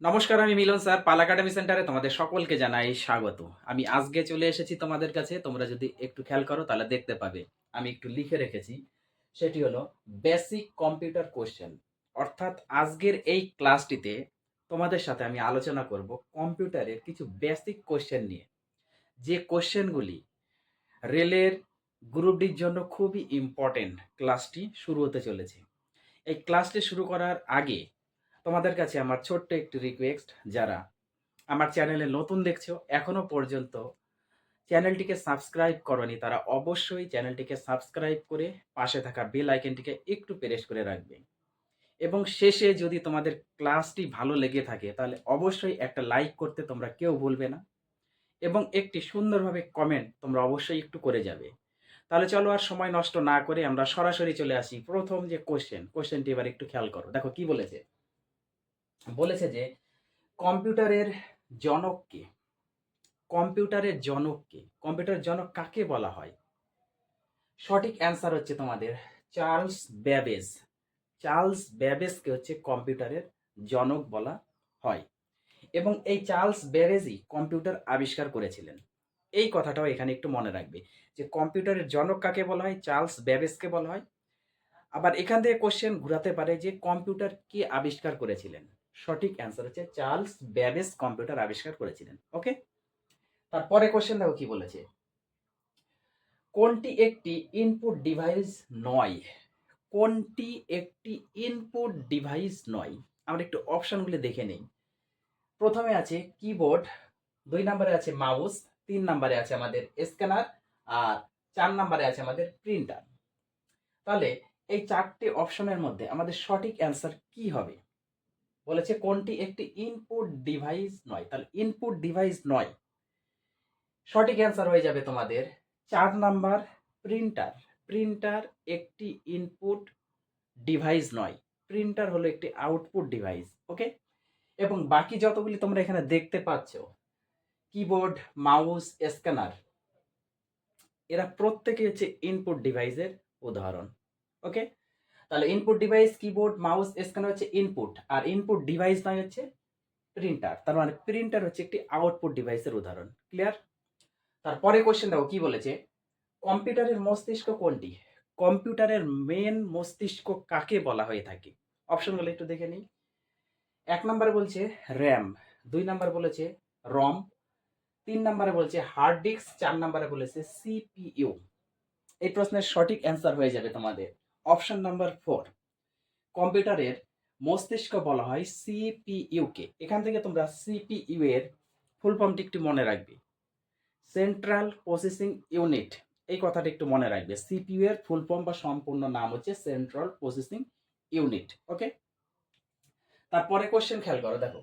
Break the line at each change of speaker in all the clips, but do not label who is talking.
নমস্কার, আমি মিলন স্যার, পাল একাডেমি সেন্টারে তোমাদের সকলকে জানাই স্বাগত। আমি আজকে চলে এসেছি তোমাদের কাছে, তোমরা যদি একটু খেয়াল করো তাহলে দেখতে পাবে। আমি একটু লিখে রেখেছি, সেটি হলো বেসিক কম্পিউটার কোশ্চেন অর্থাৎ আজকের এই ক্লাসটিতে তোমাদের সাথে আমি আলোচনা করব কম্পিউটারের কিছু বেসিক কোশ্চেন নিয়ে। যে কোশ্চেনগুলি রেলের গ্রুপ ডির জন্য খুবই ইম্পর্টেন্ট ক্লাসটি শুরু হতে চলেছে। এই ক্লাসটি শুরু করার আগে তোমাদের কাছে আমার ছোট্ট একটি রিকোয়েস্ট যারা আমার চ্যানেলে নতুন দেখছ, এখনও পর্যন্ত চ্যানেলটিকে সাবস্ক্রাইব করনি, তারা অবশ্যই চ্যানেলটিকে সাবস্ক্রাইব করে পাশে থাকা বেল আইকনটিকে একটু প্রেস করে রাখবে। এবং শেষে যদি তোমাদের ক্লাসটি ভালো লেগে থাকে, তাহলে অবশ্যই একটা লাইক করতে তোমরা কেউ ভুলবে না। এবং একটি সুন্দরভাবে কমেন্ট তোমরা অবশ্যই একটু করে যাবে। তাহলে চলো আর সময় নষ্ট না করে আমরা সরাসরি চলে আসি প্রথম যে কোশ্চেন কোশ্চেনটি এবার একটু খেয়াল করো। দেখো কি বলেছে? বলেছে যে কম্পিউটারের জনককে কম্পিউটারের জনককে, কম্পিউটারের জনক কাকে বলা হয়? সঠিক অ্যান্সার হচ্ছে তোমাদের চার্লস ব্যাবেজ। চার্লস ব্যাবেজকে হচ্ছে কম্পিউটারের জনক বলা হয়। এবং এই চার্লস ব্যাবেজই কম্পিউটার আবিষ্কার করেছিলেন। এই কথাটাও এখানে একটু মনে রাখবে যে কম্পিউটারের জনক কাকে বলা হয়? চার্লস ব্যাবেজকে বলা হয়। আবার এখান থেকে কোশ্চেন ঘুরাতে পারে যে কম্পিউটার কে আবিষ্কার করেছিলেন? সঠিক অ্যান্সার হচ্ছে চার্লস ব্যাবেজ কম্পিউটার আবিষ্কার করেছিলেন। ওকে তারপরে কোশ্চেন দেখো কি বলেছে। কোনটি একটি ইনপুট ডিভাইস নয়? কোনটি একটি ইনপুট ডিভাইস নয়? আমরা একটু অপশনগুলি দেখে নেই। প্রথমে আছে কিবোর্ড দুই নম্বরে আছে মাউস তিন নম্বরে আছে আমাদের স্ক্যানার আর চার নম্বরে আছে আমাদের প্রিন্টার তাহলে এই চারটি অপশনের মধ্যে আমাদের সঠিক অ্যান্সার কি হবে? বলেছে কোনটি একটি ইনপুট ডিভাইস নয়। তাহলে ইনপুট ডিভাইস নয়। সঠিক অ্যান্সার হয়ে যাবে তোমাদের চার নাম্বার প্রিন্টার প্রিন্টার একটি ইনপুট ডিভাইস নয়। প্রিন্টার হলো একটি আউটপুট ডিভাইস ওকে এবং বাকি যতগুলি তোমরা এখানে দেখতে পাচ্ছ কিবোর্ড মাউস স্ক্যানার এরা প্রত্যেকে হচ্ছে ইনপুট ডিভাইসের উদাহরণ ওকে তাহলে input device keyboard mouse scanner হচ্ছে ইনপুট আর ইনপুট ডিভাইস নয় হচ্ছে প্রিন্টার তার মানে প্রিন্টার হচ্ছে একটি আউটপুট ডিভাইসের উদাহরণ ক্লিয়ার তারপরে কোশ্চেন দেখো, কি বলেছে? কম্পিউটারের মস্তিষ্ক কোনটি? কম্পিউটারের মেন মস্তিষ্ক কাকে বলা হয়ে থাকে? অপশনগুলো একটু দেখে নিই। এক নম্বরে বলছে র্যাম দুই নাম্বার বলেছে রম তিন নম্বরে বলছে হার্ড ডিস্ক চার নম্বরে বলেছে সিপিইউ এই প্রশ্নের সঠিক অ্যান্সার হয়ে যাবে তোমাদের। অপশন নাম্বার ফোর, কম্পিউটারের মস্তিষ্ক বলা হয় সিপিইউ কে। এখান থেকে তোমরা সিপিইউ এর ফুল ফর্মটি একটু মনে রাখবে। সেন্ট্রাল প্রসেসিং ইউনিট এই কথাটা একটু মনে রাখবে। সিপিইউ এর ফুল ফর্ম বা সম্পূর্ণ নাম হচ্ছে সেন্ট্রাল প্রসেসিং ইউনিট ওকে তারপরে কোশ্চেন খেয়াল করো, দেখো।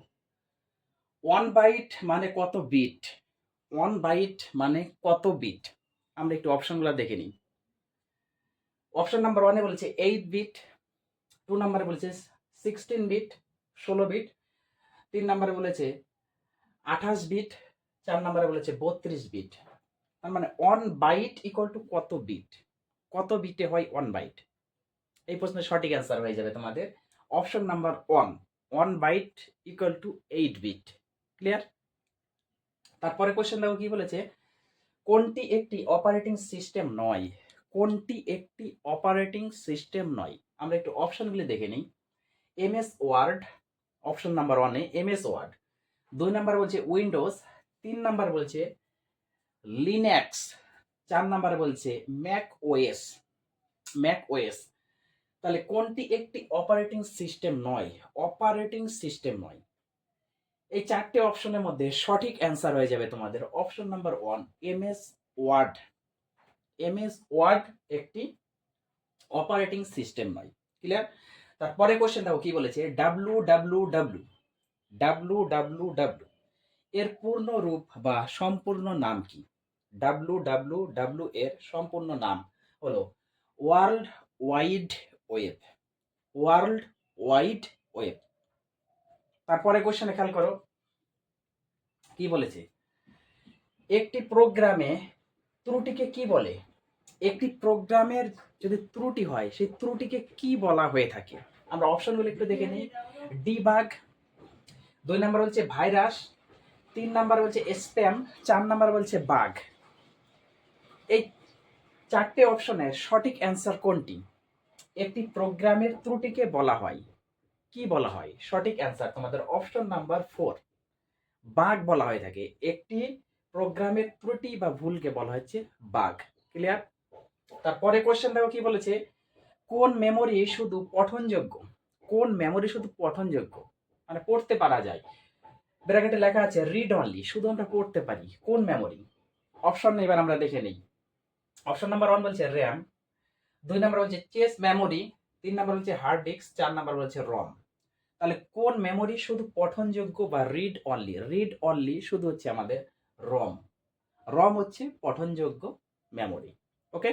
ওয়ান বাইট মানে কত বিট ওয়ান বাইট মানে কত বিট আমরা একটু অপশনগুলো দেখে নিই। অপশন নাম্বার ওয়ানে বলেছে এইট বিট টু নাম্বারে বলেছে সিক্সটিন বিট ষোলো বিট তিন নাম্বারে বলেছে আঠাশ বিট চার নাম্বারে বলেছে বত্রিশ বিট তার মানে ওয়ান বাইট ইকুয়াল টু কত বিট কত বিটে হয় ওয়ান বাইট এই প্রশ্নের সঠিক অ্যান্সার হয়ে যাবে তোমাদের। Option number one one byte equal to eight bit clear তারপরে কোশ্চেন দেখো কি বলেছে, কোনটি একটি অপারেটিং সিস্টেম নয়? কোনটি একটি অপারেটিং সিস্টেম নয়? আমরা একটু অপশনগুলি দেখে নিই। M S Word option number ওয়ানে এমএস ওয়ার্ড দুই নাম্বার বলছে উইন্ডোজ তিন নাম্বার বলছে লিন্যাক্স চার নাম্বার বলছে ম্যাক ওএস ম্যাক ওএস তাহলে কোনটি একটি অপারেটিং সিস্টেম নয়? অপারেটিং সিস্টেম নয়। এই চারটে অপশনের মধ্যে সঠিক অ্যান্সার হয়ে যাবে তোমাদের। Option number one M S Word MS Word একটি অপারেটিং সিস্টেম নয় ক্লিয়ার তারপরে কোশ্চেন দেখো কি বলেছে? W W W W W W এর পূর্ণ রূপ বা সম্পূর্ণ নাম কি? ডাব্লু ডাব্লু ডাব্লু এর সম্পূর্ণ নাম হলো world wide web world wide web তারপরে কোশ্চেনে খেয়াল করো, কি বলেছে? একটি প্রোগ্রামে ত্রুটিকে কি বলে? একটি প্রোগ্রামের যদি ত্রুটি হয়, সেই ত্রুটিকে কি বলা হয়ে থাকে? আমরা অপশনগুলো একটু দেখে নিই। ডিবাগ, দুই নাম্বার বলছে ভাইরাস, তিন নাম্বার বলছে স্প্যাম, চার নাম্বার বলছে বাঘ এই চারটে অপশনের সঠিক অ্যান্সার কোনটি? একটি প্রোগ্রামের ত্রুটিকে বলা হয়। কি বলা হয়? সঠিক অ্যান্সার তোমাদের অপশন নাম্বার ফোর। বাঘ বলা হয়ে থাকে। একটি প্রোগ্রামের ত্রুটি বা ভুলকে বলা হচ্ছে বাঘ ক্লিয়ার তারপরে কোশ্চেন দেখো কি বলেছে? কোন মেমোরি শুধু পঠনযোগ্য? কোন মেমোরি শুধু পঠনযোগ্য? মানে পড়তে পারা যায়। ব্র্যাকেটে লেখা আছে রিড অনলি শুধু আমরা পড়তে পারি। কোন মেমোরি অপশন এবার আমরা দেখে নিই। অপশন নাম্বার ওয়ান বলছে র্যাম দুই নাম্বার বলছে চেস মেমোরি তিন নাম্বার বলছে হার্ড ডিস্ক চার নাম্বার বলছে রম তাহলে কোন মেমোরি শুধু পঠনযোগ্য বা রিড অনলি রিড অনলি শুধু হচ্ছে আমাদের রম। রম হচ্ছে পঠনযোগ্য মেমোরি ওকে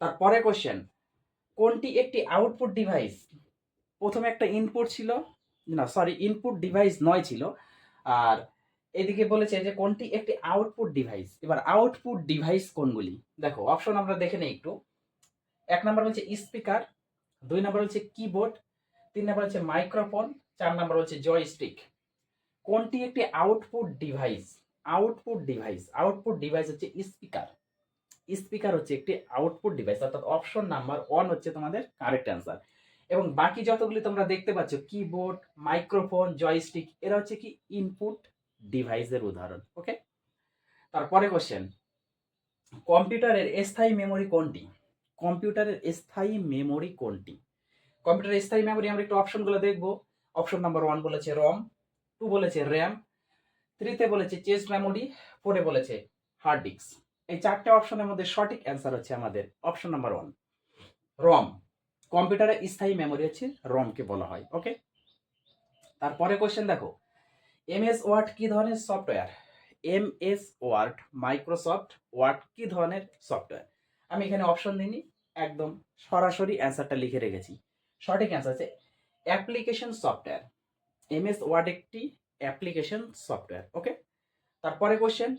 তারপরে কোশ্চেন কোনটি একটি আউটপুট ডিভাইস প্রথমে একটা ইনপুট ছিল, না সরি ইনপুট ডিভাইস নয় ছিল, আর এদিকে বলেছে যে কোনটি একটি আউটপুট ডিভাইস এবার আউটপুট ডিভাইস কোনগুলি? দেখো অপশন আমরা দেখে নেই একটু। এক নাম্বার বলছে স্পিকার দুই নাম্বার হচ্ছে কিবোর্ড তিন নাম্বার হচ্ছে মাইক্রোফোন চার নাম্বার হচ্ছে জয়স্টিক কোনটি একটি output device output device output device হচ্ছে স্পিকার স্পিকার হচ্ছে একটি আউটপুট ডিভাইস অর্থাৎ অপশন নাম্বার ওয়ান হচ্ছে তোমাদের কারেক্ট অ্যান্সার এবং বাকি যতগুলি তোমরা দেখতে পাচ্ছ কিবোর্ড মাইক্রোফোন জয়স্টিক এরা হচ্ছে কি ইনপুট ডিভাইসের উদাহরণ ওকে তারপরে কোশ্চেন কম্পিউটারের স্থায়ী মেমোরি কোনটি? কম্পিউটারের স্থায়ী মেমোরি কোনটি? কম্পিউটারের স্থায়ী মেমোরি আমরা একটু অপশনগুলো দেখব। অপশন নাম্বার ওয়ান বলেছে রম টু বলেছে র্যাম থ্রিতে বলেছে চেস্ট মেমোরি ফোরে বলেছে হার্ড ডিস্ক এই চারটে অপশনের মধ্যে সঠিক অ্যান্সার হচ্ছে আমাদের অপশন নাম্বার ওয়ান রম কম্পিউটারে স্থায়ী মেমোরি হচ্ছে রমকে বলা হয় ওকে তারপরে কোয়েশ্চেন দেখো এম এস ওয়ার্ড কি ধরনের software M S Word Microsoft Word কি ধরনের সফটওয়্যার আমি এখানে অপশন দিইনি, একদম সরাসরি অ্যান্সারটা লিখে রেখেছি। সঠিক অ্যান্সার আছে application software M S Word একটি অ্যাপ্লিকেশন সফটওয়্যার ওকে তারপরে কোশ্চেন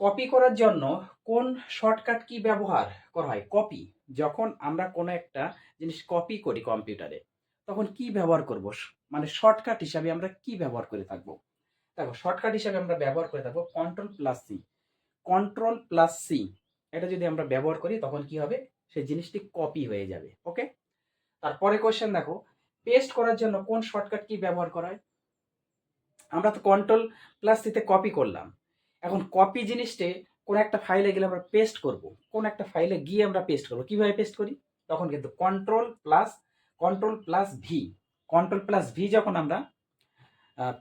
কপি করার জন্য কোন শর্টকাট কি ব্যবহার করা হয়? কপি যখন আমরা কোনো একটা জিনিস কপি করি কম্পিউটারে, তখন কি ব্যবহার করব? মানে শর্টকাট হিসাবে আমরা কি ব্যবহার করে থাকব? দেখো শর্টকাট হিসাবে আমরা ব্যবহার করে থাকব control plus C control plus C এটা যদি আমরা ব্যবহার করি তখন কি হবে? সেই জিনিসটি কপি হয়ে যাবে ওকে তারপরে কোয়েশ্চেন দেখো পেস্ট করার জন্য কোন শর্টকাট কি ব্যবহার করা হয়? আমরা তো কন্ট্রোল প্লাস সিতে কপি করলাম। এখন কপি জিনিসটে কোন একটা ফাইলে গেলে আমরা পেস্ট করব। কোন একটা ফাইলে গিয়ে আমরা পেস্ট করব। কীভাবে পেস্ট করি? তখন কিন্তু control plus control plus V control plus V যখন আমরা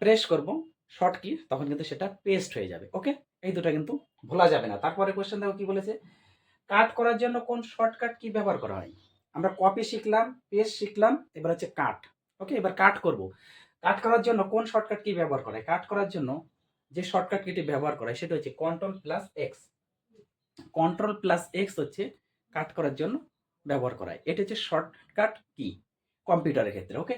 প্রেস করব শর্ট কি তখন কিন্তু সেটা পেস্ট হয়ে যাবে ওকে এই দুটো কিন্তু ভোলা যাবে না। তারপরে কোশ্চেন দেখো কি বলেছে? কাট করার জন্য কোন শর্টকাট কি ব্যবহার করা হয়? আমরা কপি শিখলাম পেস্ট শিখলাম, এবার হচ্ছে কাট ওকে এবার কাট করব। কাট করার জন্য কোন শর্টকাট কি ব্যবহার করা কাট করার জন্য যে শর্টকাট কিটি ব্যবহার করা হয় সেটা হচ্ছে control plus X control plus X হচ্ছে কাট করার জন্য ব্যবহার করা হয় এটা হচ্ছে শর্টকাট কি? কম্পিউটারের ক্ষেত্রে ওকে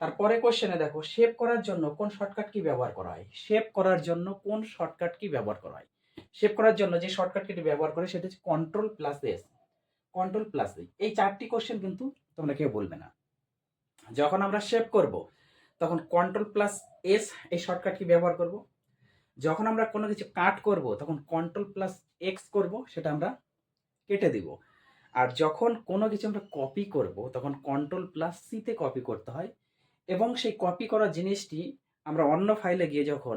তারপরে কোশ্চেনে দেখো সেভ করার জন্য কোন শর্টকাট কি ব্যবহার করা হয় সেভ করার জন্য কোন শর্টকাট কি ব্যবহার করা হয় সেভ করার জন্য যে শর্টকাট কিটি ব্যবহার করে সেটা হচ্ছে control plus S control plus এই চারটি কোশ্চেন কিন্তু তোমরা কেউ বলবে না। যখন আমরা সেভ করব তখন কন্ট্রোল প্লাস এস এই শর্টকাট কি ব্যবহার করব? যখন আমরা কোনো কিছু কাট করব, তখন কন্ট্রোল প্লাস এক্স করব, সেটা আমরা কেটে দিব। আর যখন কোনো কিছু আমরা কপি করব, তখন কন্ট্রোল প্লাস সিতে কপি করতে হয় এবং সেই কপি করা জিনিসটি আমরা অন্য ফাইলে গিয়ে যখন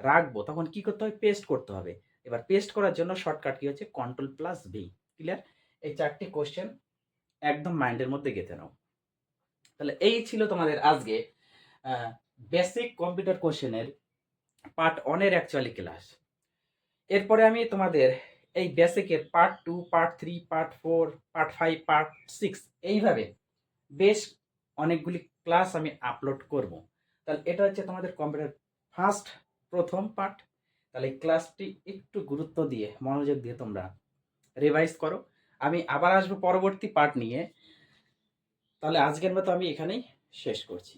রাখব, তখন কি করতে হয়? পেস্ট করতে হবে। এবার পেস্ট করার জন্য শর্টকাট কি হচ্ছে? কন্ট্রোল প্লাস ভি ক্লিয়ার এই চারটি কোশ্চেন একদম মাইন্ডের মধ্যে গেঁথে নাও। তাহলে এই ছিল তোমাদের আজকে বেসিক কম্পিউটার কোশ্চেনের পার্ট ওয়ানের অ্যাকচুয়ালি ক্লাস এরপরে আমি তোমাদের এই বেসিকের part two part three part four part five part six এইভাবে বেশ অনেকগুলি ক্লাস আমি আপলোড করব। তাহলে এটা হচ্ছে তোমাদের কম্পিউটার ফার্স্ট প্রথম পার্ট তাহলে ক্লাসটি একটু গুরুত্ব দিয়ে, মনোযোগ দিয়ে তোমরা রিভাইজ করো। আমি আবার আসব পরবর্তী পার্ট নিয়ে। তাহলে আজকের মতো আমি এখানেই শেষ করছি।